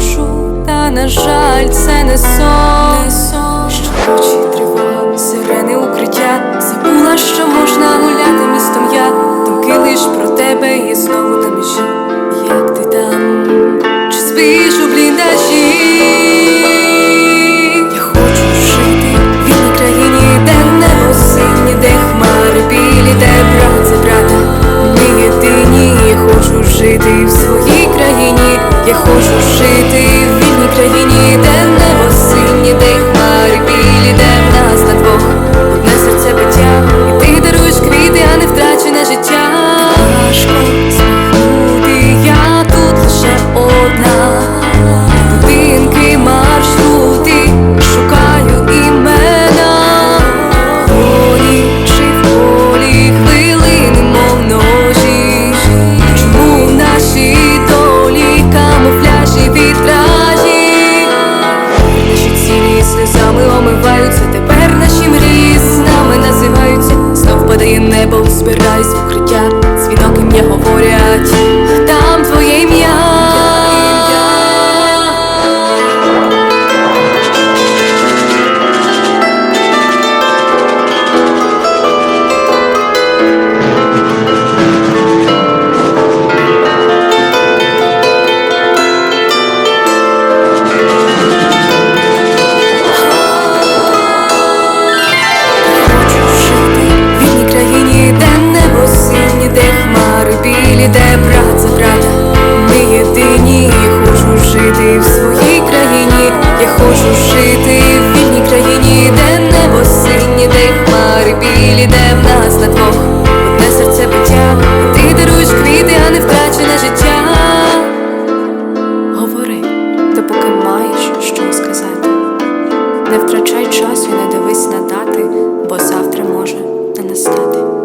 хочу, та на жаль, це не сон, не сон. що ночі тривога, сирени Вивчай часу не дивись на дати, бо завтра може не настати.